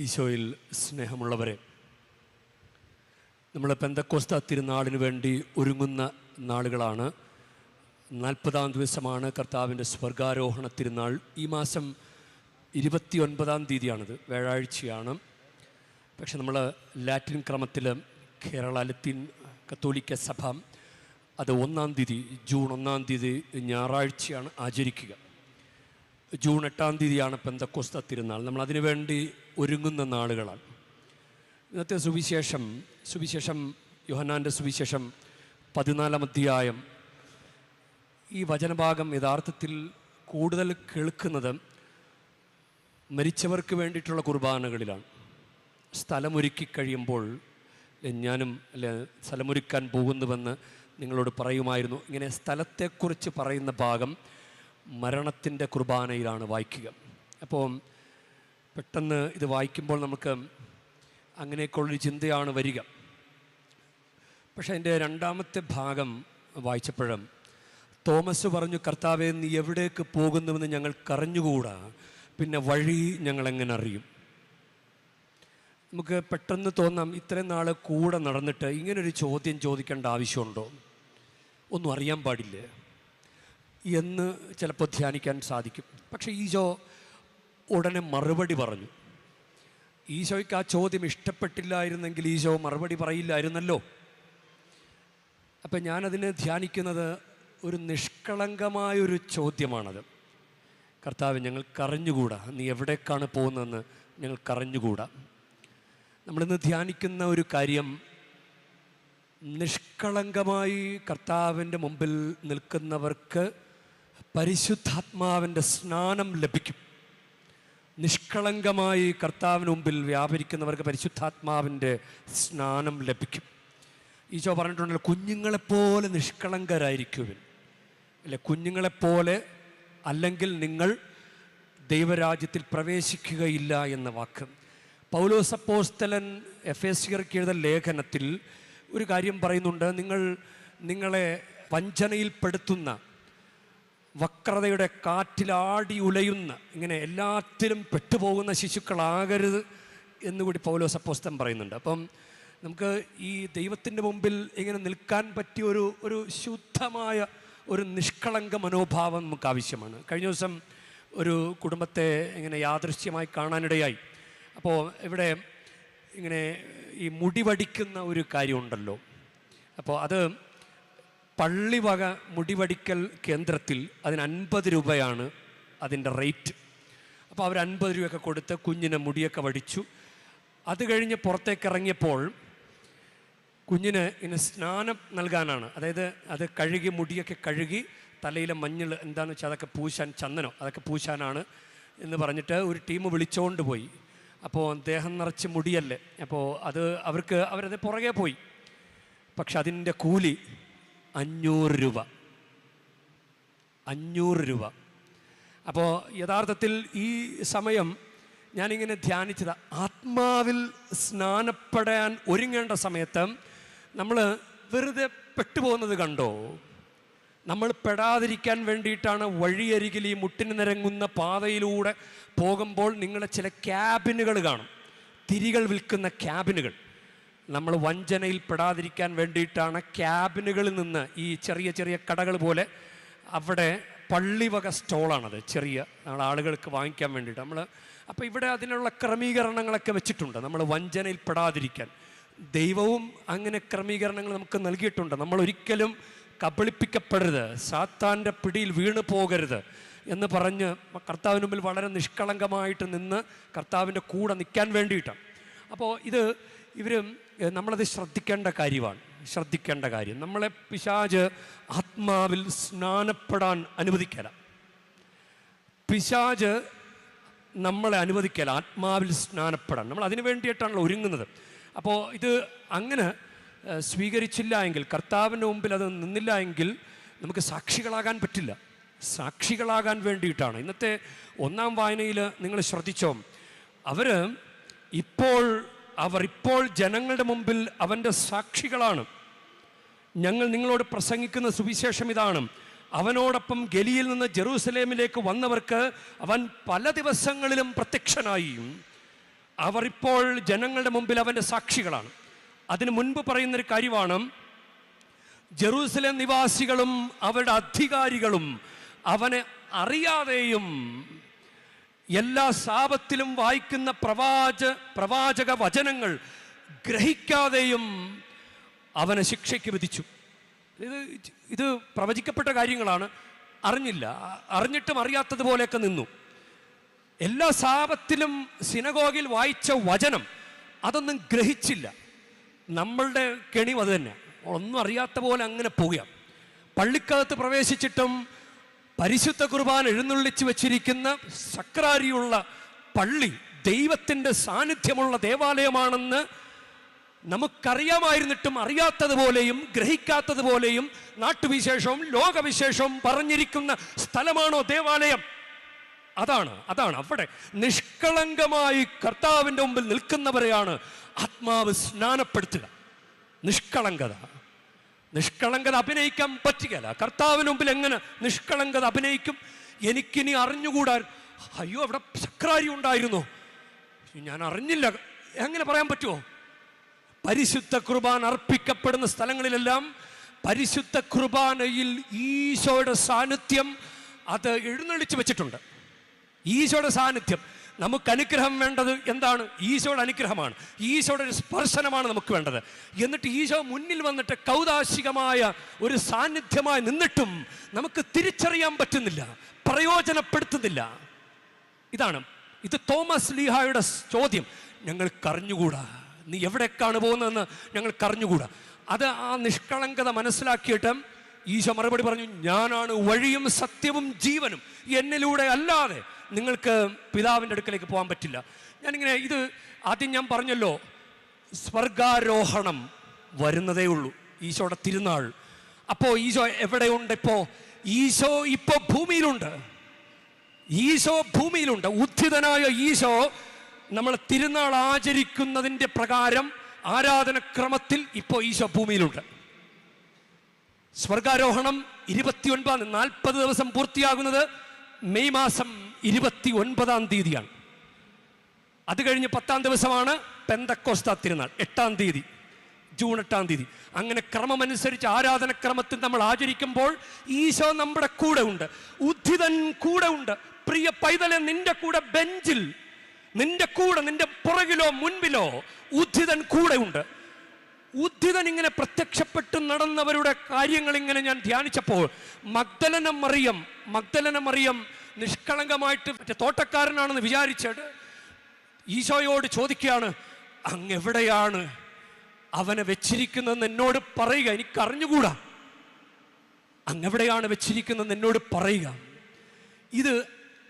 ഈശോയിൽ സ്നേഹമുള്ളവരെ നമ്മൾ പെന്തക്കോസ്ത തിരുനാളിന് വേണ്ടി ഒരുങ്ങുന്ന നാളുകളാണ്. നാൽപ്പതാം ദിവസമാണ് കർത്താവിന്റെ സ്വർഗാരോഹണ തിരുനാൾ. ഈ മാസം ഇരുപത്തി ഒൻപതാം തീയതിയാണിത് വ്യാഴാഴ്ചയാണ്. പക്ഷെ നമ്മൾ ലാറ്റിൻ ക്രമത്തിൽ കേരള ലത്തീൻ കത്തോലിക്ക സഭ അത് ഒന്നാം തീയതി ജൂൺ ഒന്നാം തീയതി ഞായറാഴ്ചയാണ് ആചരിക്കുക. ജൂൺ എട്ടാം തീയതിയാണ് പെന്തക്കോസ്ത തിരുനാൾ. നമ്മൾ അതിനുവേണ്ടി ഒരുങ്ങുന്ന നാളുകളാണ്. ഇന്നത്തെ സുവിശേഷം സുവിശേഷം യോഹന്നാന്റെ സുവിശേഷം പതിനാലാം അധ്യായം. ഈ വചനഭാഗം യഥാർത്ഥത്തിൽ കൂടുതൽ കേൾക്കുന്നത് മരിച്ചവർക്ക് വേണ്ടിയിട്ടുള്ള കുർബാനകളിലാണ്. സ്ഥലമൊരുക്കി കഴിയുമ്പോൾ ഞാനും അല്ലെ സ്ഥലമൊരുക്കാൻ പോകുന്നുവെന്ന് നിങ്ങളോട് പറയുമായിരുന്നു. ഇങ്ങനെ സ്ഥലത്തെക്കുറിച്ച് പറയുന്ന ഭാഗം മരണത്തിന്റെ കുർബാനയിലാണ് വായിക്കുക. അപ്പോൾ പെട്ടെന്ന് ഇത് വായിക്കുമ്പോൾ നമുക്ക് അങ്ങനെയൊക്കെയുള്ളൊരു ചിന്തയാണ് വരിക. പക്ഷേ എന്റെ രണ്ടാമത്തെ ഭാഗം വായിച്ചപ്പോഴും തോമസ് പറഞ്ഞു കർത്താവെ നീ എവിടേക്ക് പോകുന്നുവെന്ന് ഞങ്ങൾ കറിഞ്ഞുകൂടാ പിന്നെ വഴി ഞങ്ങളെങ്ങനെ അറിയും? നമുക്ക് പെട്ടെന്ന് തോന്നാം ഇത്രയും നാൾ കൂടെ നടന്നിട്ട് ഇങ്ങനൊരു ചോദ്യം ചോദിക്കേണ്ട ആവശ്യമുണ്ടോ? ഒന്നും അറിയാൻ പാടില്ലേ? എന്ന് ചിലപ്പോൾ ധ്യാനിക്കാൻ സാധിക്കും. പക്ഷേ ഈശോ ഉടനെ മറുപടി പറഞ്ഞു. ഈശോയ്ക്ക് ആ ചോദ്യം ഇഷ്ടപ്പെട്ടില്ലായിരുന്നെങ്കിൽ ഈശോ മറുപടി പറയില്ലായിരുന്നല്ലോ. അപ്പം ഞാനതിനെ ധ്യാനിക്കുന്നത് ഒരു നിഷ്കളങ്കമായൊരു ചോദ്യമാണത്. കർത്താവ് ഞങ്ങൾ ഞങ്ങൾക്കറിഞ്ഞുകൂടാ നീ എവിടേക്കാണ് പോകുന്നതെന്ന് ഞങ്ങൾക്കറിഞ്ഞുകൂടാ നമ്മളിന്ന് ധ്യാനിക്കുന്ന ഒരു കാര്യം നിഷ്കളങ്കമായി കർത്താവിന്റെ മുമ്പിൽ നിൽക്കുന്നവർക്ക് പരിശുദ്ധാത്മാവിന്റെ സ്നാനം ലഭിക്കും. നിഷ്കളങ്കമായി കർത്താവിന് മുമ്പിൽ വ്യാപരിക്കുന്നവർക്ക് പരിശുദ്ധാത്മാവിന്റെ സ്നാനം ലഭിക്കും. ഈശോ പറഞ്ഞിട്ടുണ്ടല്ലോ കുഞ്ഞുങ്ങളെപ്പോലെ നിഷ്കളങ്കരായിരിക്കുവിൻ. അല്ലെ കുഞ്ഞുങ്ങളെപ്പോലെ അല്ലെങ്കിൽ നിങ്ങൾ ദൈവരാജ്യത്തിൽ പ്രവേശിക്കുകയില്ല എന്ന വാക്ക്. പൗലോസപ്പോസ്തലൻ എഫ് എസ് സിയർക്ക് എഴുത ലേഖനത്തിൽ ഒരു കാര്യം പറയുന്നുണ്ട്. നിങ്ങൾ നിങ്ങളെ വഞ്ചനയിൽപ്പെടുത്തുന്ന വക്രതയുടെ കാറ്റിലാടി ഉലയുന്ന ഇങ്ങനെ എല്ലാത്തിലും പെട്ടുപോകുന്ന ശിശുക്കളാകരുത് എന്നുകൂടി പൗലോസ് അപ്പോസ്തം പറയുന്നുണ്ട്. അപ്പം നമുക്ക് ഈ ദൈവത്തിന്റെ മുമ്പിൽ ഇങ്ങനെ നിൽക്കാൻ പറ്റിയ ഒരു ഒരു ശുദ്ധമായ ഒരു നിഷ്കളങ്ക മനോഭാവം നമുക്ക് ആവശ്യമാണ്. കഴിഞ്ഞ ദിവസം ഒരു കുടുംബത്തെ ഇങ്ങനെ യാദൃശ്യമായി കാണാനിടയായി. അപ്പോൾ ഇവിടെ ഇങ്ങനെ ഈ മുടിവടിക്കുന്ന ഒരു കാര്യമുണ്ടല്ലോ. അപ്പോൾ അത് പള്ളിവക മുടിവടിക്കൽ കേന്ദ്രത്തിൽ അതിന് അൻപത് രൂപയാണ് അതിന്റെ റേറ്റ്. അപ്പോൾ അവർ അൻപത് രൂപയൊക്കെ കൊടുത്ത് കുഞ്ഞിനെ മുടിയൊക്കെ വടിച്ചു. അത് കഴിഞ്ഞ് പുറത്തേക്ക് ഇറങ്ങിയപ്പോൾ കുഞ്ഞിന് ഇനി സ്നാനം നൽകാനാണ്. അതായത് അത് കഴുകി മുടിയൊക്കെ കഴുകി തലയിലെ മഞ്ഞൾ എന്താണെന്ന് വെച്ചാൽ അതൊക്കെ പൂശാൻ ചന്ദനം അതൊക്കെ പൂശാനാണ് എന്ന് പറഞ്ഞിട്ട് ഒരു ടീം വിളിച്ചുകൊണ്ട് പോയി. അപ്പോൾ ദേഹം നിറച്ച് മുടിയല്ലേ. അപ്പോൾ അത് അവർക്ക് അവരത് പുറകെ പോയി. പക്ഷെ അതിന്റെ കൂലി അഞ്ഞൂറ് രൂപ. അഞ്ഞൂറ് രൂപ. അപ്പോൾ യഥാർത്ഥത്തിൽ ഈ സമയം ഞാനിങ്ങനെ ധ്യാനിച്ചത്. ആത്മാവിൽ സ്നാനപ്പെടാൻ ഒരുങ്ങേണ്ട സമയത്ത് നമ്മൾ വെറുതെ പെട്ടുപോകുന്നത് കണ്ടോ? നമ്മൾ പെടാതിരിക്കാൻ വേണ്ടിയിട്ടാണ് വഴിയരികിൽ ഈ മുട്ടിന് നിരങ്ങുന്ന പാതയിലൂടെ പോകുമ്പോൾ നിങ്ങളെ ചില ക്യാബിനുകൾ കാണും. തിരികൾ വിൽക്കുന്ന ക്യാബിനുകൾ. നമ്മൾ വഞ്ചനയിൽ പെടാതിരിക്കാൻ വേണ്ടിയിട്ടാണ് ക്യാബിനുകളിൽ നിന്ന് ഈ ചെറിയ ചെറിയ കടകൾ പോലെ അവിടെ പള്ളിവക സ്റ്റോളാണത് ചെറിയ നമ്മൾ ആളുകൾക്ക് വാങ്ങിക്കാൻ വേണ്ടിയിട്ട്. നമ്മൾ അപ്പോൾ ഇവിടെ അതിനുള്ള ക്രമീകരണങ്ങളൊക്കെ വെച്ചിട്ടുണ്ട് നമ്മൾ വഞ്ചനയിൽ പെടാതിരിക്കാൻ ദൈവവും അങ്ങനെ ക്രമീകരണങ്ങൾ നമുക്ക് നൽകിയിട്ടുണ്ട്. നമ്മൾ ഒരിക്കലും കബളിപ്പിക്കപ്പെടരുത്. സാത്താന്റെ പിടിയിൽ വീണു പോകരുത് എന്ന് പറഞ്ഞ് കർത്താവിന് മുമ്പിൽ വളരെ നിഷ്കളങ്കമായിട്ട് നിന്ന് കർത്താവിന്റെ കൂടെ നിൽക്കാൻ വേണ്ടിയിട്ടാണ്. അപ്പോൾ ഇത് ഇവർ നമ്മളത് ശ്രദ്ധിക്കേണ്ട കാര്യമാണ്. ശ്രദ്ധിക്കേണ്ട കാര്യം. നമ്മളെ പിശാജ് ആത്മാവിൽ സ്നാനപ്പെടാൻ അനുവദിക്കല. പിശാജ് നമ്മളെ അനുവദിക്കല ആത്മാവിൽ സ്നാനപ്പെടാൻ. നമ്മൾ അതിനു വേണ്ടിയിട്ടാണല്ലോ ഒരുങ്ങുന്നത്. അപ്പോൾ ഇത് അങ്ങനെ സ്വീകരിച്ചില്ല എങ്കിൽ കർത്താവിന്റെ മുമ്പിൽ അത് നിന്നില്ല എങ്കിൽ നമുക്ക് സാക്ഷികളാകാൻ പറ്റില്ല. സാക്ഷികളാകാൻ വേണ്ടിയിട്ടാണ്. ഇന്നത്തെ ഒന്നാം വായനയിൽ നിങ്ങൾ ശ്രദ്ധിച്ചോ? അവർ ഇപ്പോൾ അവർ ഇപ്പോൾ ജനങ്ങളുടെ മുമ്പിൽ അവന്റെ സാക്ഷികളാണ്. ഞങ്ങൾ നിങ്ങളോട് പ്രസംഗിക്കുന്ന സുവിശേഷം ഇതാണ്. അവനോടൊപ്പം ഗലിയിൽ നിന്ന് ജെറൂസലേമിലേക്ക് വന്നവർക്ക് അവൻ പല ദിവസങ്ങളിലും പ്രത്യക്ഷനായി. അവർ ഇപ്പോൾ ജനങ്ങളുടെ മുമ്പിൽ അവന്റെ സാക്ഷികളാണ്. അതിനു മുൻപ് പറയുന്നൊരു കാര്യമാണ്. ജെറൂസലേം നിവാസികളും അവരുടെ അധികാരികളും അവനെ അറിയാതെയും എല്ലാ സാപത്തിലും വായിക്കുന്ന പ്രവാച പ്രവാചക വചനങ്ങൾ ഗ്രഹിക്കാതെയും അവനെ ശിക്ഷയ്ക്ക് വിധിച്ചു. ഇത് ഇത് പ്രവചിക്കപ്പെട്ട കാര്യങ്ങളാണ്. അറിഞ്ഞില്ല. അറിഞ്ഞിട്ടും അറിയാത്തതുപോലെയൊക്കെ നിന്നു. എല്ലാ സാപത്തിലും സിനഗോഗിൽ വായിച്ച വചനം അതൊന്നും ഗ്രഹിച്ചില്ല. നമ്മളുടെ കെണിയും അത് തന്നെ ഒന്നും അറിയാത്ത പോലെ അങ്ങനെ പോവുക പള്ളിക്കകത്ത് പ്രവേശിച്ചിട്ടും പരിശുദ്ധ കുർബാൻ എഴുന്നള്ളിച്ചു വച്ചിരിക്കുന്ന സക്രാരിയുള്ള പള്ളി ദൈവത്തിന്റെ സാന്നിധ്യമുള്ള ദേവാലയമാണെന്ന് നമുക്കറിയാമായിരുന്നിട്ടും അറിയാത്തതുപോലെയും ഗ്രഹിക്കാത്തതുപോലെയും നാട്ടുവിശേഷവും ലോകവിശേഷവും പറഞ്ഞിരിക്കുന്ന സ്ഥലമാണോ ദേവാലയം? അതാണ് അതാണ്. അവിടെ നിഷ്കളങ്കമായി കർത്താവിന്റെ മുമ്പിൽ നിൽക്കുന്നവരെയാണ് ആത്മാവ് സ്നാനപ്പെടുത്തുക. നിഷ്കളങ്കത. നിഷ്കളങ്കത അഭിനയിക്കാൻ പറ്റുകയില്ല. കർത്താവിന് മുമ്പിൽ എങ്ങനെ നിഷ്കളങ്കത അഭിനയിക്കും? എനിക്കിനി അറിഞ്ഞുകൂടാ. അയ്യോ അവിടെ സക്രാരി ഉണ്ടായിരുന്നു. ഞാൻ അറിഞ്ഞില്ല. എങ്ങനെ പറയാൻ പറ്റുമോ പരിശുദ്ധ കുർബാൻ അർപ്പിക്കപ്പെടുന്ന സ്ഥലങ്ങളിലെല്ലാം പരിശുദ്ധ കുർബാനയിൽ ഈശോയുടെ സാന്നിധ്യം അത് എഴുന്നള്ളിച്ച് വെച്ചിട്ടുണ്ട്. ഈശോയുടെ സാന്നിധ്യം. നമുക്ക് അനുഗ്രഹം വേണ്ടത് എന്താണ്? ഈശോയുടെ അനുഗ്രഹമാണ്. ഈശോയുടെ ഒരു സ്പർശനമാണ് നമുക്ക് വേണ്ടത്. എന്നിട്ട് ഈശോ മുന്നിൽ വന്നിട്ട് കൗതാശികമായ ഒരു സാന്നിധ്യമായി നിന്നിട്ടും നമുക്ക് തിരിച്ചറിയാൻ പറ്റുന്നില്ല. പ്രയോജനപ്പെടുത്തുന്നില്ല. ഇതാണ്. ഇത് തോമസ് ലീഹായുടെ ചോദ്യം. ഞങ്ങൾ കറിഞ്ഞുകൂടാ നീ എവിടേക്കാണ് പോകുന്നതെന്ന് ഞങ്ങൾ കറിഞ്ഞുകൂടാ അത് ആ നിഷ്കളങ്കത മനസ്സിലാക്കിയിട്ട് ഈശോ മറുപടി പറഞ്ഞു ഞാനാണ് വഴിയും സത്യവും ജീവനും. എന്നിലൂടെ അല്ലാതെ നിങ്ങൾക്ക് പിതാവിന്റെ അടുക്കലേക്ക് പോകാൻ പറ്റില്ല. ഞാനിങ്ങനെ ഇത് ആദ്യം ഞാൻ പറഞ്ഞല്ലോ സ്വർഗാരോഹണം വരുന്നതേ ഉള്ളൂ ഈശോയുടെ തിരുനാൾ. അപ്പോൾ ഈശോ എവിടെയുണ്ട് ഇപ്പോൾ ഈശോ ഇപ്പോൾ ഭൂമിയിലുണ്ട്. ഈശോ ഭൂമിയിലുണ്ട്. ഉദ്ധിതനായ ഈശോ നമ്മൾ തിരുനാൾ ആചരിക്കുന്നതിന്റെ പ്രകാരം ആരാധനക്രമത്തിൽ ഇപ്പോൾ ഈശോ ഭൂമിയിലുണ്ട്. സ്വർഗാരോഹണം ഇരുപത്തിയൊൻപത് നാൽപ്പത് ദിവസം പൂർത്തിയാകുന്നത് മെയ് മാസം ഇരുപത്തി ഒൻപതാം തീയതിയാണ്. അത് കഴിഞ്ഞ് പത്താം ദിവസമാണ് പെന്തക്കോസ്ത തിരുനാൾ എട്ടാം തീയതി ജൂൺ എട്ടാം തീയതി. അങ്ങനെ ക്രമമനുസരിച്ച് ആരാധനക്രമത്തിൽ നമ്മൾ ആചരിക്കുമ്പോൾ ഈശോ നമ്മുടെ കൂടെ ഉണ്ട് ഉദ്ധിതൻ കൂടെ ഉണ്ട്. പ്രിയ പൈതലെ നിന്റെ കൂടെ ബെഞ്ചിൽ നിന്റെ കൂടെ നിന്റെ പുറകിലോ മുൻപിലോ ഉദ്ധിതൻ കൂടെ ഉണ്ട്. ഉദ്ധിതൻ ഇങ്ങനെ പ്രത്യക്ഷപ്പെട്ട് നടന്നവരുടെ കാര്യങ്ങൾ ഇങ്ങനെ ഞാൻ ധ്യാനിച്ചപ്പോൾ മഗ്ദലന മറിയം മഗ്ദലന മറിയം നിഷ്കളങ്കമായിട്ട് മറ്റേ തോട്ടക്കാരനാണെന്ന് വിചാരിച്ചിട്ട് ഈശോയോട് ചോദിക്കുകയാണ് അങ്ങെവിടെയാണ് അവനെ വെച്ചിരിക്കുന്നതെന്ന് എന്നോട് പറയുക? എനിക്കറിഞ്ഞുകൂടാ. അങ്ങെവിടെയാണ് വെച്ചിരിക്കുന്നതെന്ന് എന്നോട് പറയുക. ഇത്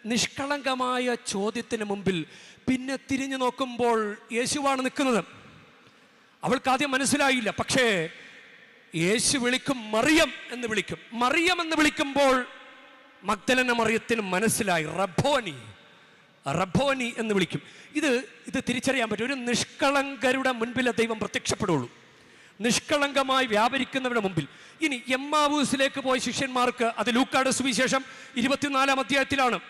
നിഷ്കളങ്കമായ ചോദ്യത്തിന് മുമ്പിൽ പിന്നെ തിരിഞ്ഞു നോക്കുമ്പോൾ യേശുവാണ് നിൽക്കുന്നത്. അവൾക്ക് ആദ്യം മനസ്സിലായില്ല പക്ഷേ യേശു വിളിക്കും മറിയം എന്ന് വിളിക്കും. മറിയം എന്ന് വിളിക്കുമ്പോൾ മഗ്ദലന മറിയത്തിന് മനസ്സിലായി. റബ്ബോനി. റബ്ബോനി എന്ന് വിളിക്കും. ഇത് ഇത് തിരിച്ചറിയാൻ പറ്റും. ഒരു നിഷ്കളങ്കരുടെ മുൻപിലെ ദൈവം പ്രത്യക്ഷപ്പെടുള്ളൂ. നിഷ്കളങ്കമായി വ്യാപരിക്കുന്നവരുടെ മുമ്പിൽ. ഇനി എമ്മാവൂസിലേക്ക് പോയ ശിഷ്യന്മാർക്ക് അത് ലൂക്കാട് സുവിശേഷം ഇരുപത്തിനാലാം അധ്യായത്തിലാണ്.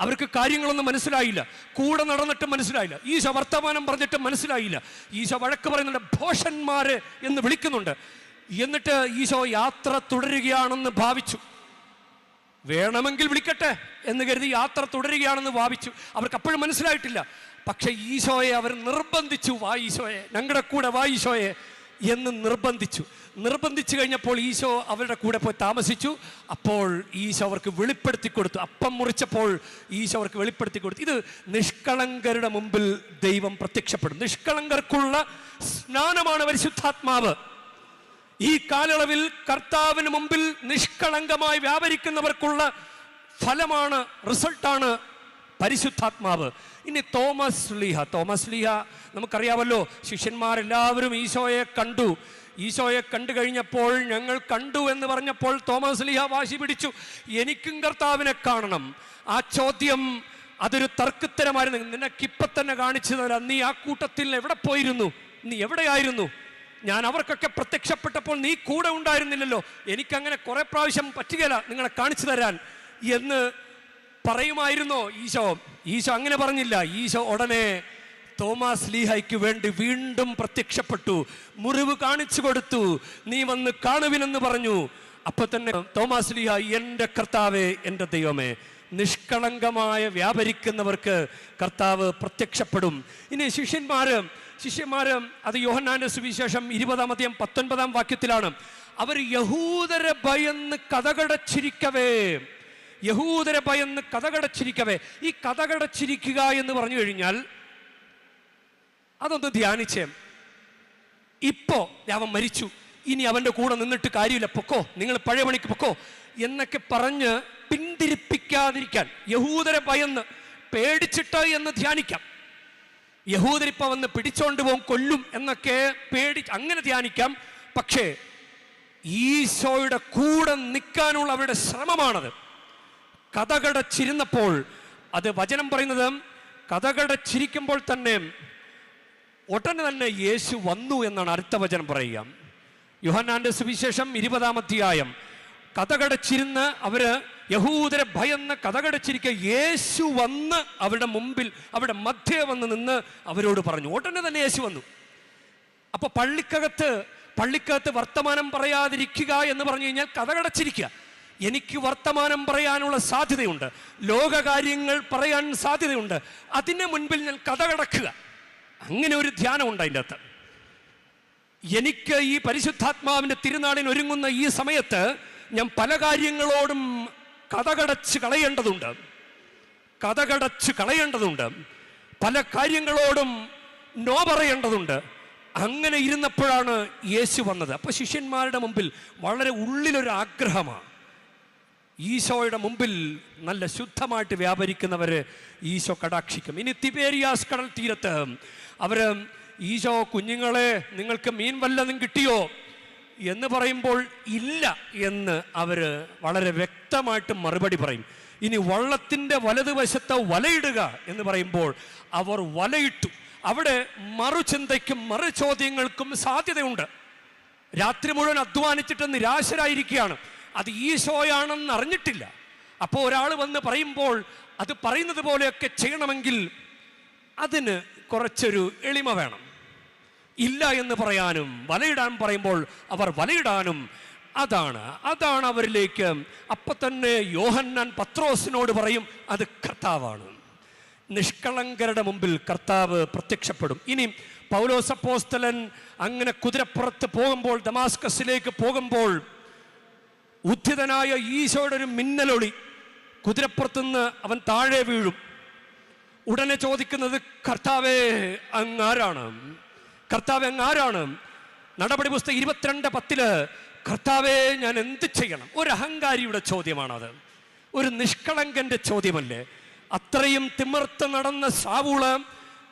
അവർക്ക് കാര്യങ്ങളൊന്നും മനസ്സിലായില്ല. കൂടെ നടന്നിട്ട് മനസ്സിലായില്ല. ഈശോ വർത്തമാനം പറഞ്ഞിട്ട് മനസ്സിലായില്ല. ഈശോ വഴക്ക് പറയുന്നുണ്ട് ഭോഷന്മാര് എന്ന് വിളിക്കുന്നുണ്ട്. എന്നിട്ട് ഈശോ യാത്ര തുടരുകയാണെന്ന് ഭാവിച്ചു. വേണമെങ്കിൽ വിളിക്കട്ടെ എന്ന് കരുതി യാത്ര തുടരുകയാണെന്ന് ഭാവിച്ചു അവർക്ക് അപ്പോഴും മനസ്സിലായിട്ടില്ല. പക്ഷെ ഈശോയെ അവർ നിർബന്ധിച്ചു വായിശോയെ ഞങ്ങളുടെ കൂടെ വായിശോയെ എന്ന് നിർബന്ധിച്ചു. നിർബന്ധിച്ചു കഴിഞ്ഞപ്പോൾ ഈശോ അവരുടെ കൂടെ പോയി താമസിച്ചു. അപ്പോൾ ഈശോ അവർക്ക് വെളിപ്പെടുത്തി കൊടുത്തു. അപ്പം മുറിച്ചപ്പോൾ ഈശോ അവർക്ക് വെളിപ്പെടുത്തി കൊടുത്തു. ഇത് നിഷ്കളങ്കരുടെ മുമ്പിൽ ദൈവം പ്രത്യക്ഷപ്പെടും നിഷ്കളങ്കർക്കുള്ള സ്നാനമാണ് പരിശുദ്ധാത്മാവ്. ഈ കാലയളവിൽ കർത്താവിന് മുമ്പിൽ നിഷ്കളങ്കമായി വ്യാപരിക്കുന്നവർക്കുള്ള ഫലമാണ് റിസൾട്ടാണ് പരിശുദ്ധാത്മാവ്. ഇനി തോമസ് ലീഹ. തോമസ് ലീഹ നമുക്കറിയാമല്ലോ ശിഷ്യന്മാരെല്ലാവരും ഈശോയെ കണ്ടു. ഈശോയെ കണ്ടു കഴിഞ്ഞപ്പോൾ ഞങ്ങൾ കണ്ടു എന്ന് പറഞ്ഞപ്പോൾ തോമസ് ലീഹ വാശി പിടിച്ചു. എനിക്കും കർത്താവിനെ കാണണം. ആ ചോദ്യം അതൊരു തർക്കത്തരമായിരുന്നു നിനക്കിപ്പം തന്നെ കാണിച്ചു തരാം നീ ആ കൂട്ടത്തിൽ എവിടെ പോയിരുന്നു? നീ എവിടെയായിരുന്നു? ഞാൻ അവർക്കൊക്കെ പ്രത്യക്ഷപ്പെട്ടപ്പോൾ നീ കൂടെ ഉണ്ടായിരുന്നില്ലല്ലോ. എനിക്കങ്ങനെ കുറെ പ്രാവശ്യം പറ്റുകയില്ല നിങ്ങളെ കാണിച്ചു തരാൻ എന്ന് പറയുമായിരുന്നോ ഈശോ? ഈശോ അങ്ങനെ പറഞ്ഞില്ല. ഈശോ ഉടനെ തോമാസ് ലീഹയ്ക്ക് വേണ്ടി വീണ്ടും പ്രത്യക്ഷപ്പെട്ടു. മുറിവ് കാണിച്ചു കൊടുത്തു. നീ വന്ന് കാണുവിനെന്ന് പറഞ്ഞു. അപ്പൊ തന്നെ തോമാസ് ലീഹ എന്റെ കർത്താവേ എന്റെ ദൈവമേ നിഷ്കളങ്കമായ വ്യാപരിക്കുന്നവർക്ക് കർത്താവ് പ്രത്യക്ഷപ്പെടും. ഇനി ശിഷ്യന്മാര് ശിഷ്യന്മാര് അത് യോഹന്നാന്റെ സുവിശേഷം ഇരുപതാമത്തെയും പത്തൊൻപതാം വാക്യത്തിലാണ്. അവർ യഹൂദരെ ഭയന്ന് കഥകടച്ചിരിക്കവേ യഹൂദരെ ഭയന്ന് കഥകടച്ചിരിക്കവേ ഈ കഥകടച്ചിരിക്കുക എന്ന് പറഞ്ഞു കഴിഞ്ഞാൽ അതൊന്ന് ധ്യാനിച്ചേ. ഇപ്പോ അവൻ മരിച്ചു. ഇനി അവന്റെ കൂടെ നിന്നിട്ട് കാര്യമില്ല. പൊക്കോ നിങ്ങൾ പഴയ പണിക്ക് പൊക്കോ എന്നൊക്കെ പറഞ്ഞ് പിന്തിരിപ്പിക്കാതിരിക്കാൻ യഹൂദരെ ഭയന്ന് പേടിച്ചിട്ട് എന്ന് ധ്യാനിക്കാം. യഹൂദരിപ്പ വന്ന് പിടിച്ചോണ്ട് പോകും കൊല്ലും എന്നൊക്കെ പേടി അങ്ങനെ ധ്യാനിക്കാം. പക്ഷേ ഈശോയുടെ കൂടെ നിൽക്കാനുള്ള അവരുടെ ശ്രമമാണത്. കഥകടച്ചിരുന്നപ്പോൾ അത് വചനം പറയുന്നത് കഥകടച്ചിരിക്കുമ്പോൾ തന്നെ ഉടനെ തന്നെ യേശു വന്നു എന്നാണ് അടുത്ത വചനം പറയുക. യുഹന്നാന്റെ സുവിശേഷം ഇരുപതാമധ്യായം കഥകടച്ചിരുന്ന് അവർ യഹൂദരെ ഭയന്ന് കഥകടച്ചിരിക്കുക യേശു വന്ന് അവരുടെ മുമ്പിൽ അവരുടെ മധ്യേ വന്ന് നിന്ന് അവരോട് പറഞ്ഞു. ഉടനെ തന്നെ യേശു വന്നു. അപ്പൊ പള്ളിക്കകത്ത് പള്ളിക്കകത്ത് വർത്തമാനം പറയാതിരിക്കുക എന്ന് പറഞ്ഞു കഴിഞ്ഞാൽ കഥകടച്ചിരിക്കുക എനിക്ക് വർത്തമാനം പറയാനുള്ള സാധ്യതയുണ്ട്. ലോകകാര്യങ്ങൾ പറയാൻ സാധ്യതയുണ്ട്. അതിന് മുൻപിൽ ഞാൻ കഥകടക്കുക അങ്ങനെ ഒരു ധ്യാനമുണ്ട് അതിന്റെ അകത്ത്. എനിക്ക് ഈ പരിശുദ്ധാത്മാവിന്റെ തിരുനാളിന് ഒരുങ്ങുന്ന ഈ സമയത്ത് ഞാൻ പല കാര്യങ്ങളോടും കഥകടച്ച് കളയേണ്ടതുണ്ട്. കഥകടച്ച് കളയേണ്ടതുണ്ട്. പല കാര്യങ്ങളോടും നോ പറയേണ്ടതുണ്ട്. അങ്ങനെ ഇരുന്നപ്പോഴാണ് യേശു വന്നത്. അപ്പോൾ ശിഷ്യന്മാരുടെ മുമ്പിൽ വളരെ ഉള്ളിലൊരാഗ്രഹമാണ് ഈശോയുടെ മുമ്പിൽ നല്ല ശുദ്ധമായിട്ട് വ്യാപരിക്കുന്നവര് ഈശോ കടാക്ഷിക്കും. ഇനി തിബേരിയാസ് കടൽ തീരത്ത് അവർ ഈശോ കുഞ്ഞുങ്ങളെ നിങ്ങൾക്ക് മീൻ വല്ലതും കിട്ടിയോ? എന്ന് പറയുമ്പോൾ ഇല്ല എന്ന് അവർ വളരെ വ്യക്തമായിട്ട് മറുപടി പറയും. ഇനി വള്ളത്തിന്റെ വലതുവശത്തെ വലയിടുക എന്ന് പറയുമ്പോൾ അവർ വലയിട്ടു. അവിടെ മറുചിന്തയ്ക്കും മറു ചോദ്യങ്ങൾക്കും സാധ്യതയുണ്ട്. രാത്രി മുഴുവൻ അധ്വാനിച്ചിട്ട് നിരാശരായിരിക്കുകയാണ്. അത് ഈശോയാണെന്ന് അറിഞ്ഞിട്ടില്ല. അപ്പോൾ ഒരാൾ വന്ന് പറയുമ്പോൾ അത് പറയുന്നത് പോലെയൊക്കെ ചെയ്യണമെങ്കിൽ അതിന് കുറച്ചൊരു എളിമ വേണം. ഇല്ല എന്ന് പറയാനും വലയിടാൻ പറയുമ്പോൾ അവർ വലയിടാനും. അതാണ് അതാണ് അവരിലേക്ക്. അപ്പൊ തന്നെ യോഹന്നാൻ പത്രോസിനോട് പറയും അത് കർത്താവാണ്. നിഷ്കളങ്കരുടെ മുമ്പിൽ കർത്താവ് പ്രത്യക്ഷപ്പെടും. ഇനി പൗലോസപ്പോസ്തലൻ അങ്ങനെ കുതിരപ്പുറത്ത് പോകുമ്പോൾ ദമാസ്കസിലേക്ക് പോകുമ്പോൾ ഉദ്ധിതനായ ഈശോയുടെ ഒരു മിന്നലൊളി കുതിരപ്പുറത്തുനിന്ന് അവൻ താഴെ വീഴും. ഉടനെ ചോദിക്കുന്നത് കർത്താവേ അങ്ങാരാണ് കർത്താവ് അങ്ങാരാണ് നടപടി പുസ്തകം ഇരുപത്തിരണ്ട് പത്തിൽ കർത്താവേ ഞാൻ എന്ത് ചെയ്യണം? ഒരു അഹങ്കാരിയുടെ ചോദ്യമാണത്. ഒരു നിഷ്കളങ്കന്റെ ചോദ്യമല്ലേ? അത്രയും തിമിർത്ത് നടന്ന സാവൂൾ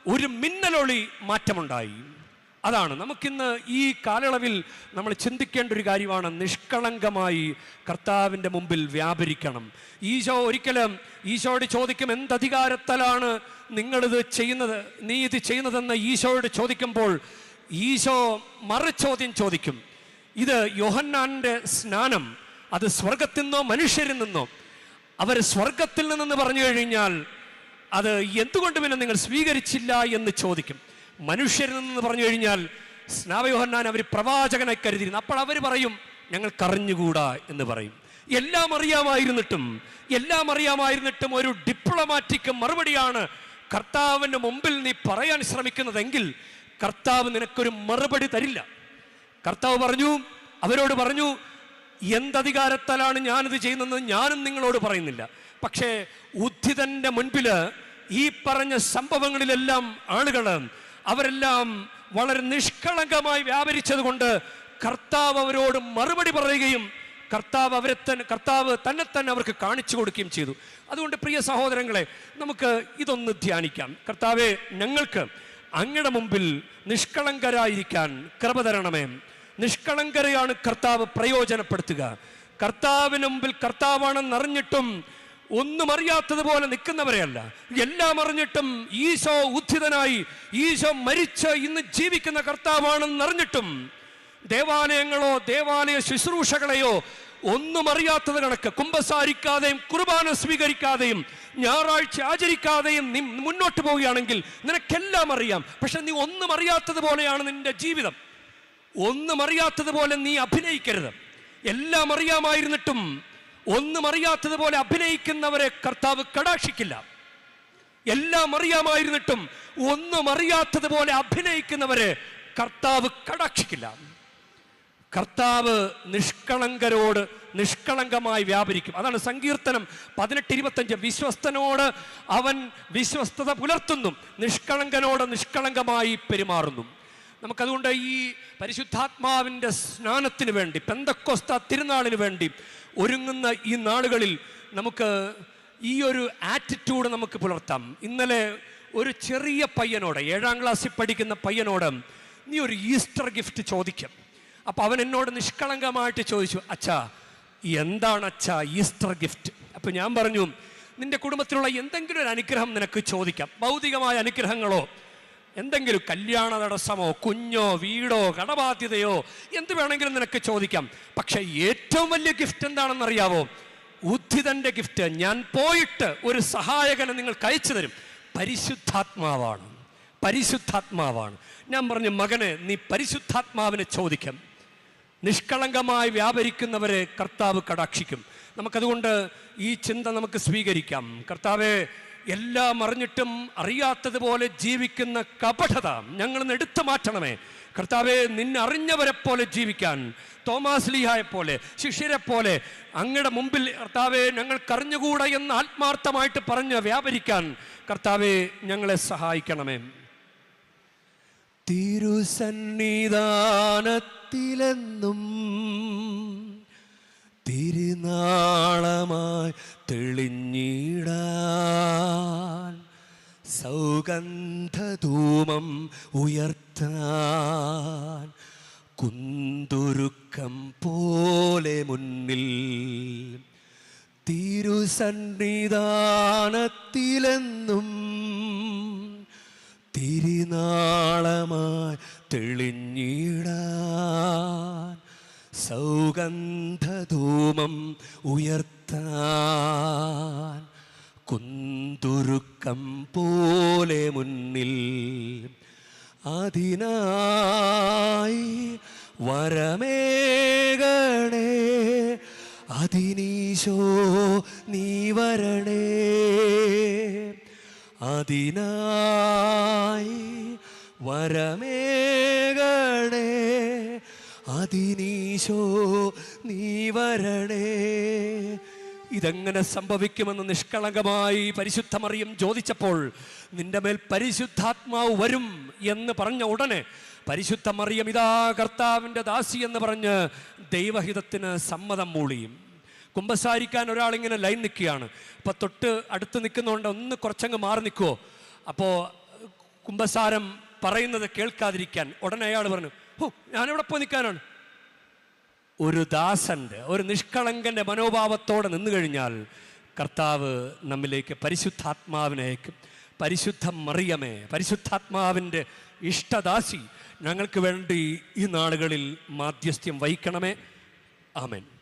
ഒരു മിന്നലൊളി മാറ്റമുണ്ടായി. അതാണ്. നമുക്കിന്ന് ഈ കാലയളവിൽ നമ്മൾ ചിന്തിക്കേണ്ട ഒരു കാര്യമാണ് നിഷ്കളങ്കമായി കർത്താവിന്റെ മുമ്പിൽ വ്യാപരിക്കണം. ഈശോ ഒരിക്കലും ഈശോയോട് ചോദിക്കും എന്തധികാരത്താലാണ് നിങ്ങളിത് ചെയ്യുന്നത് നീ ഇത് ചെയ്യുന്നതെന്ന് ഈശോയോട് ചോദിക്കുമ്പോൾ ഈശോ മറുചോദ്യം ചോദിക്കും. ഇത് യോഹന്നാന്റെ സ്നാനം അത് സ്വർഗത്തിൽ നിന്നോ മനുഷ്യരിൽ നിന്നോ? അവർ സ്വർഗത്തിൽ നിന്നെന്ന് പറഞ്ഞു കഴിഞ്ഞാൽ അത് എന്തുകൊണ്ട് പിന്നെ നിങ്ങൾ സ്വീകരിച്ചില്ല എന്ന് ചോദിക്കും. മനുഷ്യരിൽ നിന്ന് പറഞ്ഞു കഴിഞ്ഞാൽ സ്നാവയോഹന്നാൻ അവർ പ്രവാചകനെ കരുതിയിരുന്നു. അപ്പോൾ അവർ പറയും ഞങ്ങൾ കറിഞ്ഞുകൂടാ എന്ന് പറയും. എല്ലാം അറിയാമായിരുന്നിട്ടും എല്ലാം അറിയാമായിരുന്നിട്ടും ഒരു ഡിപ്ലോമാറ്റിക് മറുപടിയാണ് കർത്താവിന്റെ മുമ്പിൽ നീ പറയാൻ ശ്രമിക്കുന്നതെങ്കിൽ കർത്താവ് നിനക്കൊരു മറുപടി തരില്ല. കർത്താവ് പറഞ്ഞു അവരോട് പറഞ്ഞു എന്തധികാരത്താലാണ് ഞാനിത് ചെയ്യുന്നതെന്ന് ഞാനും നിങ്ങളോട് പറയുന്നില്ല. പക്ഷേ ഉദ്ധിതന്റെ മുൻപിൽ ഈ പറഞ്ഞ സംഭവങ്ങളിലെല്ലാം ആളുകൾ അവരെല്ലാം വളരെ നിഷ്കളങ്കമായി വ്യാപരിച്ചത് കൊണ്ട് കർത്താവ് അവരോട് മറുപടി പറയുകയും കർത്താവ് അവരെ തന്നെ കർത്താവ് തന്നെ തന്നെ അവർക്ക് കാണിച്ചു കൊടുക്കുകയും ചെയ്തു. അതുകൊണ്ട് പ്രിയ സഹോദരങ്ങളെ നമുക്ക് ഇതൊന്ന് ധ്യാനിക്കാം. കർത്താവെ ഞങ്ങൾക്ക് അങ്ങയുടെ മുമ്പിൽ നിഷ്കളങ്കരായിരിക്കാൻ കൃപ തരണമേ. നിഷ്കളങ്കരയാണ് കർത്താവ് പ്രയോജനപ്പെടുത്തുക. കർത്താവിന് മുമ്പിൽ കർത്താവാണെന്ന് അറിഞ്ഞിട്ടും ഒന്നും അറിയാത്തതുപോലെ നിൽക്കുന്നവരെയല്ല. എല്ലാം അറിഞ്ഞിട്ടും ഈശോ ഉദ്ധിതനായി ഈശോ മരിച്ച് ഇന്ന് ജീവിക്കുന്ന കർത്താവാണെന്ന് അറിഞ്ഞിട്ടും ദേവാലയങ്ങളോ ദേവാലയ ശുശ്രൂഷകളെയോ ഒന്നും അറിയാത്തത് കണക്ക്. കുമ്പസാരിക്കാതെയും കുർബാന സ്വീകരിക്കാതെയും ഞായറാഴ്ച ആചരിക്കാതെയും നീ മുന്നോട്ട് പോവുകയാണെങ്കിൽ നിനക്കെല്ലാം അറിയാം. പക്ഷെ നീ ഒന്നും അറിയാത്തതുപോലെയാണ് നിന്റെ ജീവിതം. ഒന്നും അറിയാത്തതുപോലെ നീ അഭിനയിക്കരുത്. എല്ലാം അറിയാമായിരുന്നിട്ടും ഒന്നും അറിയാത്തതുപോലെ അഭിനയിക്കുന്നവരെ കർത്താവ് കടാക്ഷിക്കില്ല. എല്ലാം അറിയാമായിരുന്നിട്ടും ഒന്നും അറിയാത്തതുപോലെ അഭിനയിക്കുന്നവരെ കർത്താവ് കടാക്ഷിക്കില്ല. കർത്താവ് നിഷ്കളങ്കരോട് നിഷ്കളങ്കമായി വ്യാപരിക്കും. അതാണ് സങ്കീർത്തനം പതിനെട്ട് ഇരുപത്തഞ്ച്. വിശ്വസ്തനോട് അവൻ വിശ്വസ്തത പുലർത്തുന്നു നിഷ്കളങ്കനോട് നിഷ്കളങ്കമായി പെരുമാറുന്നു. നമുക്കതുകൊണ്ട് ഈ പരിശുദ്ധാത്മാവിന്റെ സ്നാനത്തിന് വേണ്ടി പെന്തക്കോസ്ത തിരുനാളിന് വേണ്ടി ഒരുങ്ങുന്ന ഈ നാളുകളിൽ നമുക്ക് ഈ ഒരു ആറ്റിറ്റ്യൂഡ് നമുക്ക് പുലർത്താം. ഇന്നലെ ഒരു ചെറിയ പയ്യനോട് ഏഴാം ക്ലാസ്സിൽ പഠിക്കുന്ന പയ്യനോട് നീ ഒരു ഈസ്റ്റർ ഗിഫ്റ്റ് ചോദിക്കും. അപ്പോൾ അവൻ എന്നോട് നിഷ്കളങ്കമായിട്ട് ചോദിച്ചു അച്ഛാ എന്താണ് അച്ഛാ ഈസ്റ്റർ ഗിഫ്റ്റ്? അപ്പോൾ ഞാൻ പറഞ്ഞു നിന്റെ കുടുംബത്തിലുള്ള എന്തെങ്കിലും ഒരു അനുഗ്രഹം നിനക്ക് ചോദിക്കാം. ഭൗതികമായ അനുഗ്രഹങ്ങളോ എന്തെങ്കിലും കല്യാണ തടസ്സമോ കുഞ്ഞോ വീടോ കടബാധ്യതയോ എന്ത് വേണമെങ്കിലും നിനക്ക് ചോദിക്കാം. പക്ഷെ ഏറ്റവും വലിയ ഗിഫ്റ്റ് എന്താണെന്ന് അറിയാവോ ഉദ്ധിതന്റെ ഗിഫ്റ്റ് ഞാൻ പോയിട്ട് ഒരു സഹായകനെ നിങ്ങൾ കഴിച്ചു തരും. പരിശുദ്ധാത്മാവാണ്. പരിശുദ്ധാത്മാവാണ്. ഞാൻ പറഞ്ഞു മകനെ നീ പരിശുദ്ധാത്മാവിനെ ചോദിക്കാം. നിഷ്കളങ്കമായി വ്യാപരിക്കുന്നവരെ കർത്താവ് കടാക്ഷിക്കും. നമുക്കതുകൊണ്ട് ഈ ചിന്ത നമുക്ക് സ്വീകരിക്കാം. കർത്താവെ എല്ലാം അറിഞ്ഞിട്ടും അറിയാത്തതുപോലെ ജീവിക്കുന്ന കപടത ഞങ്ങൾ നിന്ന് എടുത്തു മാറ്റണമേ. കർത്താവെ നിന്നറിഞ്ഞവരെ പോലെ ജീവിക്കാൻ തോമാസ് ലീഹായെ പോലെ ശിഷ്യരെ പോലെ അങ്ങയുടെ മുമ്പിൽ കർത്താവെ ഞങ്ങൾക്കറിഞ്ഞുകൂടാ എന്ന് ആത്മാർത്ഥമായിട്ട് പറഞ്ഞ് വ്യാപരിക്കാൻ കർത്താവെ ഞങ്ങളെ സഹായിക്കണമേ. തിരുസന്നിധാനത്തിലെന്നും തിരുനാളമായി തെളിഞ്ഞിടാൻ സൗഗന്ധധൂമം ഉയർത്താൻ കുന്തുരുക്കം പോലെ മുന്നിൽ തിരുസന്നിധാനത്തിലെന്നും തിരുനാളമായി തെളിഞ്ഞിടാൻ സൗഗന്ധധൂമം ഉയർത്താൻ കുന്തുരുക്കം പോലെ മുന്നിൽ അതിനായി വരമേകണേ അതിനീശോ നീ വരണേ. അതിനായി വരമേകണേ അതിനീശോ നീ വരണേ. ഇതെങ്ങനെ സംഭവിക്കുമെന്ന് നിഷ്കളങ്കമായി പരിശുദ്ധമറിയും ചോദിച്ചപ്പോൾ നിന്റെ മേൽ പരിശുദ്ധാത്മാവ് വരും എന്ന് പറഞ്ഞ ഉടനെ പരിശുദ്ധ മറിയം ഇതാ കർത്താവിന്റെ ദാസി എന്ന് പറഞ്ഞ് ദൈവഹിതത്തിന് സമ്മതം മൂളിയും. കുമ്പസാരിക്കാൻ ഒരാളിങ്ങനെ ലൈൻ നിൽക്കുകയാണ്. അപ്പോൾ തൊട്ട് അടുത്ത് നിൽക്കുന്നതുകൊണ്ട് ഒന്ന് കുറച്ചങ്ങ് മാറി നിൽക്കുമോ അപ്പോൾ കുമ്പസാരം പറയുന്നത് കേൾക്കാതിരിക്കാൻ ഉടനെ അയാൾ പറഞ്ഞു ഓ ഞാനിവിടെ പോയി നിൽക്കാനാണ്. ഒരു ദാസന്റെ ഒരു നിഷ്കളങ്കന്റെ മനോഭാവത്തോടെ നിന്നു കഴിഞ്ഞാൽ കർത്താവ് നമ്മിലേക്ക് പരിശുദ്ധാത്മാവിനെ അയക്കും. പരിശുദ്ധ മറിയമേ പരിശുദ്ധാത്മാവിന്റെ ഇഷ്ടദാസി ഞങ്ങൾക്ക് വേണ്ടി ഈ നാളുകളിൽ മാധ്യസ്ഥ്യം വഹിക്കണമേ. ആമേൻ.